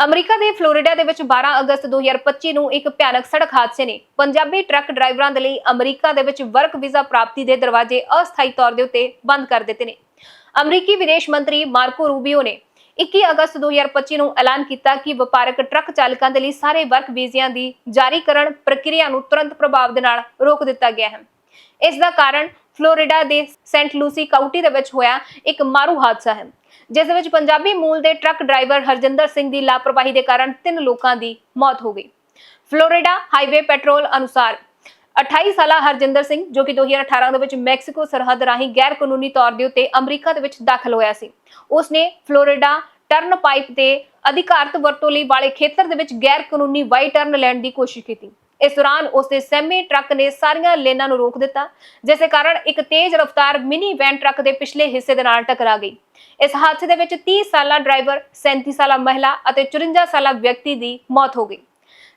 America ਦੇ Florida ਦੇ ਵਿੱਚ 12 ਅਗਸਤ 2025 ਨੂੰ ਇੱਕ ਭਿਆਨਕ ਸੜਕ ਹਾਦਸੇ ਨੇ ਪੰਜਾਬੀ ਟਰੱਕ ਡਰਾਈਵਰਾਂ ਦੇ ਲਈ ਅਮਰੀਕਾ ਦੇ ਵਿੱਚ ਵਰਕ ਵੀਜ਼ਾ ਪ੍ਰਾਪਤੀ ਦੇ ਦਰਵਾਜ਼ੇ ਅਸਥਾਈ ਤੌਰ ਦੇ ਉੱਤੇ ਬੰਦ ਕਰ ਦਿੱਤੇ ਨੇ। ਅਮਰੀਕੀ ਵਿਦੇਸ਼ ਮੰਤਰੀ ਮਾਰਕੋ ਰੂਬੀਓ ਨੇ 21 ਅਗਸਤ 2025 ਨੂੰ ਐਲਾਨ ਕੀਤਾ ਕਿ ਵਪਾਰਕ ਟਰੱਕ ਚਾਲਕਾਂ ਦੇ ਲਈ ਸਾਰੇ ਵਰਕ ਵੀਜ਼ਿਆਂ ਦੀ ਜਾਰੀ ਕਰਨ ਪ੍ਰਕਿਰਿਆ ਨੂੰ ਤੁਰੰਤ ਪ੍ਰਭਾਵ ਦੇ ਨਾਲ ਰੋਕ ਦਿੱਤਾ ਗਿਆ ਹੈ। ਇਸ ਦਾ ਕਾਰਨ ਫਲੋਰੀਡਾ ਦੇ ਸੈਂਟ ਲੂਸੀ ਕਾਉਂਟੀ ਦੇ ਵਿੱਚ ਹੋਇਆ ਇੱਕ ਮਾਰੂ ਹਾਦਸਾ ਹੈ, ਜਿਸ ਦੇ ਵਿੱਚ ਪੰਜਾਬੀ ਮੂਲ ਦੇ ਟਰੱਕ ਡਰਾਈਵਰ ਹਰਜਿੰਦਰ ਸਿੰਘ ਦੀ ਲਾਪਰਵਾਹੀ ਦੇ ਕਾਰਨ ਤਿੰਨ ਲੋਕਾਂ ਦੀ ਮੌਤ ਹੋ ਗਈ। ਫਲੋਰੀਡਾ ਹਾਈਵੇ ਪੈਟਰੋਲ ਅਨੁਸਾਰ 28 ਸਾਲਾ ਹਰਜਿੰਦਰ ਸਿੰਘ, ਜੋ ਕਿ 2018 ਦੇ ਵਿੱਚ ਮੈਕਸੀਕੋ ਸਰਹੱਦ ਰਾਹੀਂ ਗੈਰ ਕਾਨੂੰਨੀ ਤੌਰ ਦੇ ਉੱਤੇ ਅਮਰੀਕਾ ਦੇ ਵਿੱਚ ਦਾਖਲ ਹੋਇਆ ਸੀ, ਉਸਨੇ ਫਲੋਰੀਡਾ ਟਰਨ ਪਾਈਪ ਦੇ ਅਧਿਕਾਰਤ ਵਰਤੋਂ ਲਈ ਵਾਲੇ ਖੇਤਰ ਦੇ ਵਿੱਚ ਗੈਰ ਕਾਨੂੰਨੀ ਵਾਈ ਟਰਨ ਲੈਣ ਦੀ ਕੋਸ਼ਿਸ਼ ਕੀਤੀ। ਇਸ ਦੌਰਾਨ ਉਸਦੇ ਸੈਮੀ ਟਰੱਕ ਨੇ ਸਾਰੀਆਂ ਲੇਨਾਂ ਨੂੰ ਰੋਕ ਦਿੱਤਾ, ਜਿਸ ਕਾਰਨ ਇੱਕ ਤੇਜ਼ ਰਫ਼ਤਾਰ ਮਿਨੀ ਵੈਨ ਟਰੱਕ ਦੇ ਪਿਛਲੇ ਹਿੱਸੇ ਦੇ ਨਾਲ ਟਕਰਾ ਗਈ। ਇਸ ਹਾਦਸੇ ਦੇ ਵਿੱਚ 30 ਸਾਲਾ ਡਰਾਈਵਰ 37 ਸਾਲਾ ਮਹਿਲਾ ਅਤੇ 54 ਸਾਲਾ ਵਿਅਕਤੀ ਦੀ ਮੌਤ ਹੋ ਗਈ।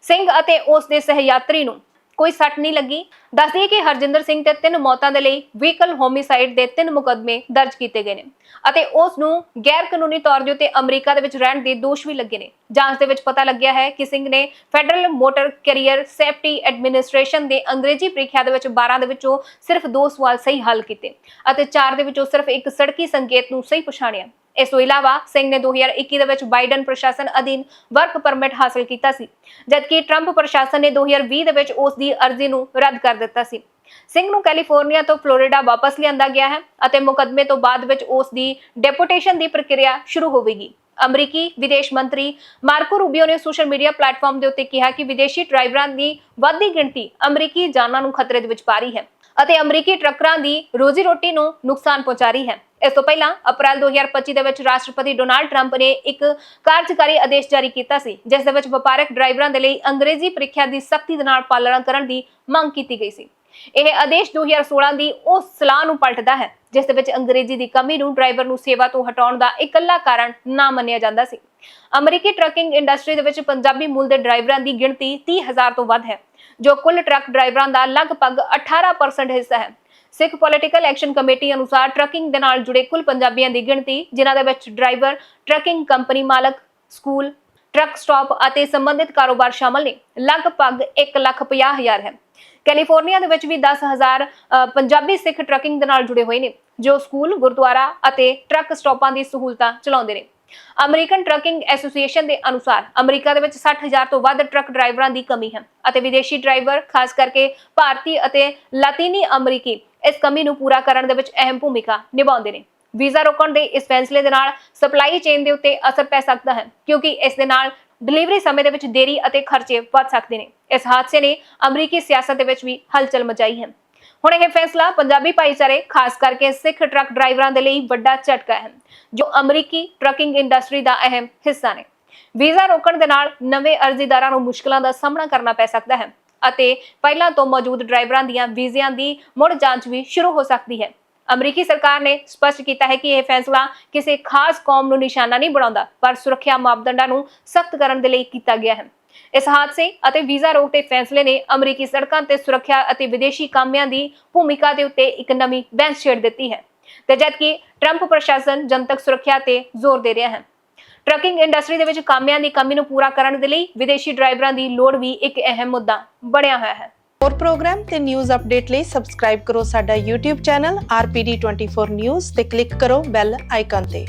ਸਿੰਘ ਅਤੇ ਉਸ ਦੇ ਸਹਿਯਾਤਰੀ ਨੂੰ ਕੋਈ ਸੱਟ ਨਹੀਂ ਲੱਗੀ। ਦੱਸਦੀ ਕਿ ਹਰਜਿੰਦਰ ਸਿੰਘ ਤੇ ਤਿੰਨ ਮੌਤਾਂ ਦੇ ਲਈ ਵਹੀਕਲ ਹੋਮਿਸਾਈਡ ਦੇ ਤਿੰਨ ਮੁਕੱਦਮੇ ਦਰਜ ਕੀਤੇ ਗਏ ਨੇ ਅਤੇ ਉਸ ਨੂੰ ਗੈਰ ਕਾਨੂੰਨੀ ਤੌਰ ਦੇ ਉੱਤੇ ਅਮਰੀਕਾ ਦੇ ਵਿੱਚ ਰਹਿਣ ਦੇ ਦੋਸ਼ ਵੀ ਲੱਗੇ ਨੇ। ਜਾਂਚ ਦੇ ਵਿੱਚ ਪਤਾ ਲੱਗਿਆ ਹੈ ਕਿ ਸਿੰਘ ਨੇ federal motor carrier safety administration ਦੇ ਅੰਗਰੇਜ਼ੀ ਪ੍ਰੀਖਿਆ ਦੇ ਵਿੱਚ 12 ਦੇ ਵਿੱਚੋਂ ਸਿਰਫ 2 ਸਵਾਲ ਸਹੀ ਹੱਲ ਕੀਤੇ ਅਤੇ 4 ਦੇ ਵਿੱਚੋਂ ਸਿਰਫ ਇੱਕ ਸੜਕੀ ਸੰਕੇਤ ਨੂੰ ਸਹੀ ਪਛਾਣਿਆ। ਇਸ ਤੋਂ ਇਲਾਵਾ ਸਿੰਘ ਨੇ 2021 ਦੇ ਵਿੱਚ ਬਾਈਡਨ ਪ੍ਰਸ਼ਾਸਨ ਅਧੀਨ ਵਰਕ ਪਰਮਿਟ ਹਾਸਲ ਕੀਤਾ ਸੀ, ਜਦਕਿ ਟਰੰਪ ਪ੍ਰਸ਼ਾਸਨ ਨੇ 2020 ਦੇ ਵਿੱਚ ਉਸ ਦੀ ਅਰਜ਼ੀ ਨੂੰ ਰੱਦ ਕਰ ਦਿੱਤਾ ਸੀ। ਸਿੰਘ ਨੂੰ ਕੈਲੀਫੋਰਨੀਆ ਤੋਂ ਫਲੋਰੀਡਾ ਵਾਪਸ ਲਿਆਂਦਾ ਗਿਆ ਹੈ ਅਤੇ ਮੁਕੱਦਮੇ ਤੋਂ ਬਾਅਦ ਵਿੱਚ ਉਸ ਦੀ ਡੈਪੂਟੇਸ਼ਨ ਦੀ ਪ੍ਰਕਿਰਿਆ ਸ਼ੁਰੂ ਹੋਵੇਗੀ। ਅਮਰੀਕੀ ਵਿਦੇਸ਼ ਮੰਤਰੀ ਮਾਰਕੋ ਰੂਬੀਓ ਨੇ ਸੋਸ਼ਲ ਮੀਡੀਆ ਪਲੇਟਫਾਰਮ ਦੇ ਉੱਤੇ ਕਿਹਾ ਕਿ ਵਿਦੇਸ਼ੀ ਡਰਾਈਵਰਾਂ ਦੀ ਵੱਧਦੀ ਗਿਣਤੀ ਅਮਰੀਕੀ ਜਾਨਾਂ ਨੂੰ ਖਤਰੇ ਦੇ ਵਿੱਚ ਪਾ ਰਹੀ ਹੈ ਅਤੇ ਅਮਰੀਕੀ ਟਰੱਕਰਾਂ ਦੀ ਰੋਜ਼ੀ ਰੋਟੀ ਨੂੰ ਨੁਕਸਾਨ ਪਹੁੰਚਾ ਰਹੀ ਹੈ। ਇਸ ਤੋਂ ਪਹਿਲਾਂ ਅਪ੍ਰੈਲ 2025 ਦੇ ਵਿੱਚ ਰਾਸ਼ਟਰਪਤੀ ਡੋਨਾਲਡ ਟਰੰਪ ਨੇ ਇੱਕ ਕਾਰਜਕਾਰੀ ਆਦੇਸ਼ ਜਾਰੀ ਕੀਤਾ ਸੀ, ਜਿਸ ਦੇ ਵਿੱਚ ਵਪਾਰਕ ਡਰਾਈਵਰਾਂ ਦੇ ਲਈ ਅੰਗਰੇਜ਼ੀ ਪ੍ਰੀਖਿਆ ਦੀ ਸਖਤੀ ਦੇ ਨਾਲ ਪਾਲਣਾ ਕਰਨ ਦੀ ਮੰਗ ਕੀਤੀ ਗਈ ਸੀ। ਇਹ ਆਦੇਸ਼ 2016 ਦੀ ਉਸ ਸਲਾਹ ਨੂੰ ਪਲਟਦਾ ਹੈ, ਜਿਸ ਦੇ ਵਿੱਚ ਅੰਗਰੇਜ਼ੀ ਦੀ ਕਮੀ ਨੂੰ ਡਰਾਈਵਰ ਨੂੰ ਸੇਵਾ ਤੋਂ ਹਟਾਉਣ ਦਾ ਇਕੱਲਾ ਕਾਰਨ ਨਾ ਮੰਨਿਆ ਜਾਂਦਾ ਸੀ। ਅਮਰੀਕੀ ਟਰੱਕਿੰਗ ਇੰਡਸਟਰੀ ਦੇ ਵਿੱਚ ਪੰਜਾਬੀ ਮੂਲ ਦੇ ਡਰਾਈਵਰਾਂ ਦੀ ਗਿਣਤੀ 30000 ਤੋਂ ਵੱਧ ਹੈ, ਜੋ ਕੁੱਲ ਟਰੱਕ ਡਰਾਈਵਰਾਂ ਦਾ ਲਗਭਗ 18% ਹਿੱਸਾ ਹੈ। ਸਿੱਖ ਪੋਲੀਟੀਕਲ ਐਕਸ਼ਨ ਕਮੇਟੀ ਅਨੁਸਾਰ ਟਰੱਕਿੰਗ ਦੇ ਨਾਲ ਜੁੜੇ ਕੁੱਲ ਪੰਜਾਬੀਆਂ ਦੀ ਗਿਣਤੀ ਜਿਨ੍ਹਾਂ ਦੇ ਵਿੱਚ ਡਰਾਈਵਰ ਟਰੱਕਿੰਗ ਕੰਪਨੀ ਮਾਲਕ ਸਕੂਲ ਟਰੱਕ ਸਟਾਪ ਅਤੇ ਸੰਬੰਧਿਤ ਕਾਰੋਬਾਰ ਸ਼ਾਮਲ ਨੇ। ਲਗਭਗ 150000 ਹੈ। ਕੈਲੀਫੋਰਨੀਆ ਦੇ ਵਿੱਚ ਵੀ 10000 ਅ, ਪੰਜਾਬੀ ਸਿੱਖ ਟਰੱਕਿੰਗ ਦੇ ਨਾਲ ਜੁੜੇ ਹੋਏ ਨੇ ਜੋ ਸਕੂਲ ਗੁਰਦੁਆਰਾ ਅਤੇ ਟਰੱਕ ਸਟਾਪਾਂ ਦੀ ਸਹੂਲਤਾਂ ਚਲਾਉਂਦੇ ਨੇ। ਅਮਰੀਕਨ ਟਰੱਕਿੰਗ ਐਸੋਸੀਏਸ਼ਨ ਦੇ ਅਨੁਸਾਰ ਅਮਰੀਕਾ ਦੇ ਵਿੱਚ 60000 ਤੋਂ ਵੱਧ ਟਰੱਕ ਡਰਾਈਵਰਾਂ ਦੀ ਕਮੀ ਹੈ ਅਤੇ ਵਿਦੇਸ਼ੀ ਡਰਾਈਵਰ ਖਾਸ ਕਰਕੇ ਭਾਰਤੀ ਅਤੇ ਲਾਤੀਨੀ ਅਮਰੀਕੀ ਇਸ ਕਮੀ ਨੂੰ ਪੂਰਾ ਕਰਨ ਦੇ ਵਿੱਚ ਅਹਿਮ ਭੂਮਿਕਾ ਨਿਭਾਉਂਦੇ ਨੇ। ਵੀਜ਼ਾ ਰੋਕਣ ਦੇ ਇਸ ਫੈਸਲੇ ਦੇ ਨਾਲ ਸਪਲਾਈ ਚੇਨ ਦੇ ਉੱਤੇ ਅਸਰ ਪੈ ਸਕਦਾ ਹੈ, ਕਿਉਂਕਿ ਇਸ ਦੇ ਨਾਲ ਡਿਲੀਵਰੀ ਸਮੇਂ ਦੇ ਵਿੱਚ ਦੇਰੀ ਅਤੇ ਖਰਚੇ ਵੱਧ ਸਕਦੇ ਨੇ। ਇਸ ਹਾਦਸੇ ਨੇ ਅਮਰੀਕੀ ਸਿਆਸਤ ਦੇ ਵਿੱਚ ਵੀ ਹਲਚਲ ਮਚਾਈ ਹੈ। ਹੁਣ ਇਹ ਫੈਸਲਾ ਪੰਜਾਬੀ ਭਾਈਚਾਰੇ, ਖਾਸ ਕਰਕੇ ਸਿੱਖ ਟਰੱਕ ਡਰਾਈਵਰਾਂ ਦੇ ਲਈ ਵੱਡਾ ਝਟਕਾ ਹੈ, ਜੋ ਅਮਰੀਕੀ ਟਰੱਕਿੰਗ ਇੰਡਸਟਰੀ ਦਾ ਅਹਿਮ ਹਿੱਸਾ ਨੇ। ਵੀਜ਼ਾ ਰੋਕਣ ਦੇ ਨਾਲ ਨਵੇਂ ਅਰਜ਼ੀਦਾਰਾਂ ਨੂੰ ਮੁਸ਼ਕਲਾਂ ਦਾ ਸਾਹਮਣਾ ਕਰਨਾ ਪੈ ਸਕਦਾ ਹੈ। ਅਤੇ ਪਹਿਲਾਂ ਤੋਂ ਮੌਜੂਦ ਡਰਾਈਵਰਾਂ ਦੀਆਂ ਵੀਜ਼ਿਆਂ ਦੀ ਮੁੜ ਜਾਂਚ ਵੀ ਸ਼ੁਰੂ ਹੋ ਸਕਦੀ ਹੈ। ਅਮਰੀਕੀ ਸਰਕਾਰ ਨੇ ਸਪਸ਼ਟ ਕੀਤਾ ਹੈ ਕਿ ਇਹ ਫੈਸਲਾ ਕਿਸੇ ਖਾਸ ਕੌਮ ਨੂੰ ਨਿਸ਼ਾਨਾ ਨਹੀਂ ਬਣਾਉਂਦਾ, ਪਰ ਸੁਰੱਖਿਆ ਮਾਪਦੰਡਾਂ ਨੂੰ ਸਖਤ ਕਰਨ ਦੇ ਲਈ ਕੀਤਾ ਗਿਆ ਹੈ। ਇਸ ਹਾਦਸੇ ਅਤੇ ਵੀਜ਼ਾ ਰੋਕ ਦੇ ਫੈਸਲੇ ਨੇ ਅਮਰੀਕੀ ਸੜਕਾਂ ਤੇ ਸੁਰੱਖਿਆ ਅਤੇ ਵਿਦੇਸ਼ੀ ਕਾਮਿਆਂ ਦੀ ਭੂਮਿਕਾ ਦੇ ਉੱਤੇ ਇੱਕ ਨਵੀਂ ਬੈਂਚ ਛੇੜ ਦਿੱਤੀ ਹੈ। ਤੇ ਜਦਕਿ ਟਰੰਪ ਪ੍ਰਸ਼ਾਸਨ ਜਨਤਕ ਸੁਰੱਖਿਆ ਤੇ ਜ਼ੋਰ ਦੇ ਰਿਹਾ ਹੈ ਟਰੱਕਿੰਗ ਇੰਡਸਟਰੀ ਦੇ ਵਿੱਚ ਕਾਮਿਆਂ ਦੀ ਕਮੀ ਨੂੰ ਪੂਰਾ ਕਰਨ ਦੇ ਲਈ ਵਿਦੇਸ਼ੀ ਡਰਾਈਵਰਾਂ ਦੀ ਲੋੜ ਵੀ ਇੱਕ ਅਹਿਮ ਮੁੱਦਾ ਬਣਿਆ ਹੋਇਆ ਹੈ। ਹੋਰ ਪ੍ਰੋਗਰਾਮ ਤੇ ਨਿਊਜ਼ ਅਪਡੇਟ ਲਈ ਸਬਸਕ੍ਰਾਈਬ ਕਰੋ ਸਾਡਾ YouTube ਚੈਨਲ RPD24 News ਤੇ ਕਲਿੱਕ ਕਰੋ ਬੈਲ ਆਈਕਨ ਤੇ।